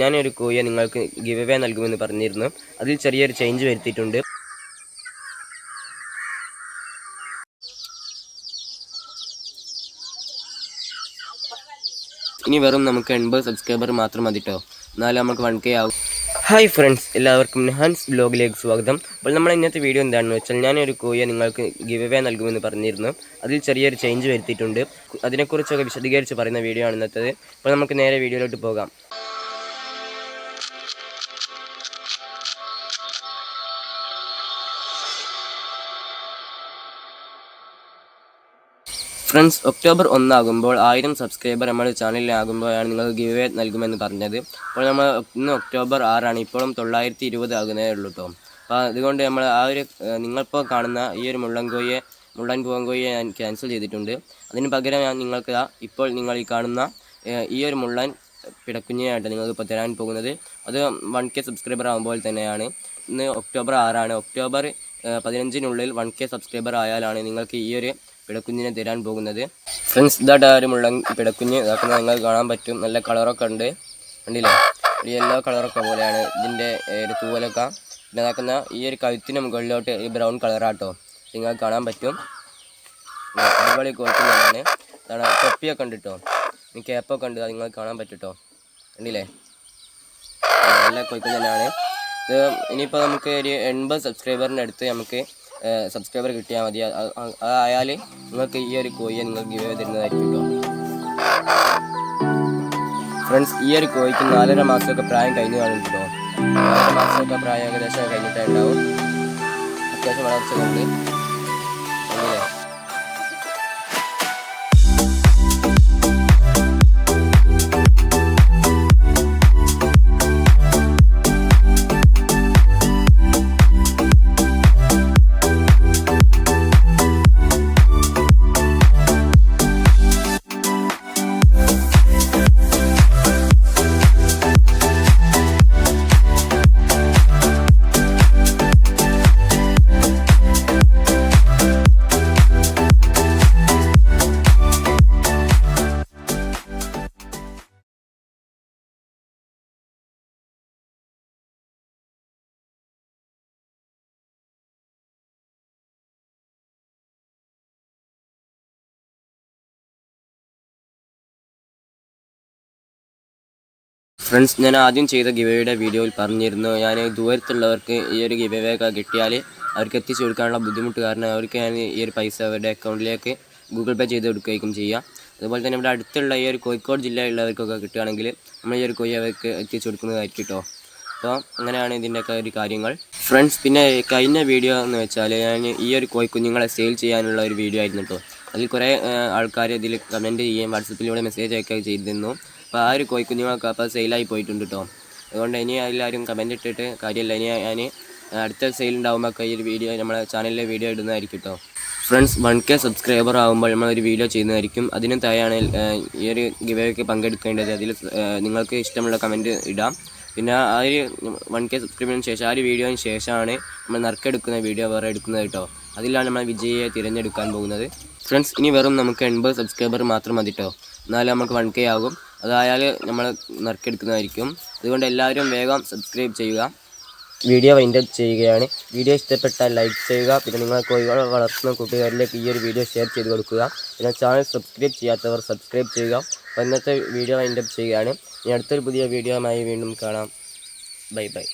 ഞാനൊരു കോയ നിങ്ങൾക്ക് give away നൽകുമെന്ന് പറഞ്ഞിരുന്നു. അതിൽ ചെറിയൊരു ചേഞ്ച് വരുത്തിയിട്ടുണ്ട്. ഇനി വെറും നമുക്ക് എൺപത് സബ്സ്ക്രൈബർ മാത്രം മതി കേട്ടോ എന്നാലും നമുക്ക് വൺ കെ ആവും. ഹായ് ഫ്രണ്ട്സ് എല്ലാവർക്കും നെഹാൻസ് ബ്ലോഗിലേക്ക് സ്വാഗതം. അപ്പോൾ നമ്മൾ ഇന്നത്തെ വീഡിയോ എന്താണെന്ന് വെച്ചാൽ ഞാനൊരു കോയ നിങ്ങൾക്ക് ഗിവ് അവേ നൽകുമെന്ന് പറഞ്ഞിരുന്നു. അതിൽ ചെറിയൊരു ചേഞ്ച് വരുത്തിയിട്ടുണ്ട്. അതിനെക്കുറിച്ചൊക്കെ വിശദീകരിച്ച് പറയുന്ന വീഡിയോ ആണ് ഇന്നത്തേത്. അപ്പോൾ നമുക്ക് നേരെ വീഡിയോയിലോട്ട് പോകാം. ഫ്രണ്ട്സ് ഒക്ടോബർ ഒന്നാകുമ്പോൾ ആയിരം സബ്സ്ക്രൈബർ നമ്മുടെ ചാനലിലാകുമ്പോഴാണ് നിങ്ങൾ ഗിവ് അവേ നൽകുമെന്ന് പറഞ്ഞത്. അപ്പോൾ നമ്മൾ ഇന്ന് ഒക്ടോബർ ആറാണ് ഇപ്പോഴും തൊള്ളായിരത്തി ഇരുപത് ആകുന്നേ ഉള്ളൂ കേട്ടോ. അപ്പോൾ അതുകൊണ്ട് നമ്മൾ ആ ഒരു നിങ്ങളിപ്പോൾ കാണുന്ന ഈ ഒരു മുള്ളൻകോയെ മുള്ളൻ പൂവൻകോയെ ഞാൻ ക്യാൻസൽ ചെയ്തിട്ടുണ്ട്. അതിന് പകരം ഞാൻ നിങ്ങൾക്ക് ഇപ്പോൾ നിങ്ങൾ ഈ കാണുന്ന ഈ ഒരു മുള്ളൻ പിടക്കുഞ്ഞിനായിട്ട് നിങ്ങൾക്ക് ഇപ്പോൾ തരാൻ പോകുന്നത്. അത് വൺ കെ സബ്സ്ക്രൈബർ ആകുമ്പോൾ തന്നെയാണ്. ഇന്ന് ഒക്ടോബർ ആറാണ്. ഒക്ടോബർ പതിനഞ്ചിനുള്ളിൽ വൺ കെ സബ്സ്ക്രൈബർ ആയാലാണ് നിങ്ങൾക്ക് ഈ ഒരു പിടക്കുഞ്ഞിനെ തരാൻ പോകുന്നത്. ഫ്രണ്ട്സ് ഇതായിട്ട് ആരും ഉള്ള പിടക്കുഞ്ഞ്. ഇതാക്കുന്നത് നിങ്ങൾക്ക് കാണാൻ പറ്റും. നല്ല കളറൊക്കെ ഉണ്ട്. കണ്ടില്ലേ? ഒരു യെല്ലോ കളറൊക്കെ പോലെയാണ് ഇതിന്റെ ഒരു തൂവലൊക്കെ. പിന്നെ ഇതാക്കുന്ന ഈ ഒരു കഴുത്തിന് മുകളിലോട്ട് ഈ ബ്രൗൺ കളറാട്ടോ. നിങ്ങൾക്ക് കാണാൻ പറ്റും. അടിപൊളി കോഴിക്കുഞ്ഞാണ് ഇതാണ് തൊപ്പിയൊക്കെ ഉണ്ട് കേട്ടോ ഈ ക്യാപ്പൊക്കെ ഉണ്ട്. അത് നിങ്ങൾക്ക് കാണാൻ പറ്റും കേട്ടോ കണ്ടില്ലേ? നല്ല കോഴിക്കുഞ്ഞാണ് ഇത് ഇനിയിപ്പോൾ നമുക്ക് ഒരു എൺപത് സബ്സ്ക്രൈബറിന്റെ അടുത്ത് നമുക്ക് സബ്സ്ക്രൈബർ കിട്ടിയാൽ മതി. അത് അത് അതായാൽ നിങ്ങൾക്ക് ഈ ഒരു കോഴിയെ നിങ്ങൾ ഗിവ് തരുന്നതായിരിക്കും കേട്ടോ ഫ്രണ്ട്സ് ഈ ഒരു കോഴിക്ക് നാലര മാസമൊക്കെ പ്രായം കഴിഞ്ഞു കാണും കേട്ടോ നാലര മാസമൊക്കെ പ്രായം ഏകദേശം കഴിഞ്ഞിട്ടേ ഉണ്ടാവും. അത്യാവശ്യം വളർച്ച കൊണ്ട്. ഫ്രണ്ട്സ് ഞാൻ ആദ്യം ചെയ്ത ഗിവയുടെ വീഡിയോയിൽ പറഞ്ഞിരുന്നു. ഞാൻ ദൂരത്തുള്ളവർക്ക് ഈ ഒരു ഗിവേ ഒക്കെ കിട്ടിയാൽ അവർക്ക് എത്തിച്ചു കൊടുക്കാനുള്ള ബുദ്ധിമുട്ട് കാരണം അവർക്ക് ഞാൻ ഈ ഒരു പൈസ അവരുടെ അക്കൗണ്ടിലേക്ക് ഗൂഗിൾ പേ ചെയ്ത് കൊടുക്കുകയും ചെയ്യാം അതുപോലെ തന്നെ ഇവിടെ അടുത്തുള്ള ഈ ഒരു കോഴിക്കോട് ജില്ലയിലുള്ളവർക്കൊക്കെ കിട്ടുകയാണെങ്കിൽ നമ്മൾ ഈ ഒരു കൊയ്യ അവർക്ക് എത്തിച്ചു കൊടുക്കുന്നതായിരിക്കും കേട്ടോ അപ്പോൾ അങ്ങനെയാണ് ഇതിന്റെയൊക്കെ ഒരു കാര്യങ്ങൾ. ഫ്രണ്ട്സ് പിന്നെ കഴിഞ്ഞ വീഡിയോ എന്ന് വെച്ചാൽ ഞാൻ ഈ ഒരു കോഴിക്കുഞ്ഞുങ്ങളെ സെയിൽ ചെയ്യാനുള്ള ഒരു വീഡിയോ ആയിരുന്നു കേട്ടോ അതിൽ കുറേ ആൾക്കാർ ഇതിൽ കമന്റ് ചെയ്യുകയും വാട്സപ്പിലൂടെ മെസ്സേജ് അയക്കുകയും ചെയ്തിരുന്നു. അപ്പോൾ ആ ഒരു കോഴിക്കുഞ്ഞുങ്ങളൊക്കെ അപ്പോൾ സെയിലായി പോയിട്ടുണ്ട് കേട്ടോ അതുകൊണ്ട് ഇനി എല്ലാവരും കമന്റ് ഇട്ടിട്ട് കാര്യമില്ല. ഇനി ഞാൻ അടുത്ത സെയിൽ ഉണ്ടാകുമ്പോൾ ഈ ഒരു വീഡിയോ നമ്മളെ ചാനലിലെ വീഡിയോ ഇടുന്നതായിരിക്കും കേട്ടോ ഫ്രണ്ട്സ് വൺ കെ സബ്സ്ക്രൈബർ ആകുമ്പോൾ നമ്മളൊരു വീഡിയോ ചെയ്യുന്നതായിരിക്കും. അതിന് തായാണ് ഈ ഒരു ഗിവേക്ക് പങ്കെടുക്കേണ്ടത്. അതിൽ നിങ്ങൾക്ക് ഇഷ്ടമുള്ള കമന്റ് ഇടാം. പിന്നെ ആ ഒരു വൺ കെ സബ്സ്ക്രൈബിന് ശേഷം ആ ഒരു വീഡിയോന് ശേഷമാണ് നമ്മൾ നറുക്കെടുക്കുന്ന വീഡിയോ വേറെ എടുക്കുന്നത് കേട്ടോ അതിലാണ് നമ്മൾ വിജയിയെ തിരഞ്ഞെടുക്കാൻ പോകുന്നത്. ഫ്രണ്ട്സ് ഇനി വെറും നമുക്ക് എൺപത് സബ്സ്ക്രൈബർ മാത്രം മതി കേട്ടോ എന്നാലും നമുക്ക് വൺ കെ ആകും. അതായാൽ നമ്മൾ നറുക്കെടുക്കുന്നതായിരിക്കും. അതുകൊണ്ട് എല്ലാവരും വേഗം സബ്സ്ക്രൈബ് ചെയ്യുക. വീഡിയോ വൈൻഡ് അപ്പ് ചെയ്യുകയാണ്. വീഡിയോ ഇഷ്ടപ്പെട്ടാൽ ലൈക്ക് ചെയ്യുക. പിന്നെ നിങ്ങൾ കോഴികളെ വളർത്തുന്ന കൂട്ടുകാരിലേക്ക് ഈ ഒരു വീഡിയോ ഷെയർ ചെയ്ത് കൊടുക്കുക. പിന്നെ ചാനൽ സബ്സ്ക്രൈബ് ചെയ്യാത്തവർ സബ്സ്ക്രൈബ് ചെയ്യുക. അപ്പോൾ ഇന്നത്തെ വീഡിയോ വൈൻഡപ്പ് ചെയ്യുകയാണ്. ഇനി അടുത്തൊരു പുതിയ വീഡിയോയുമായി വീണ്ടും കാണാം. Bye bye.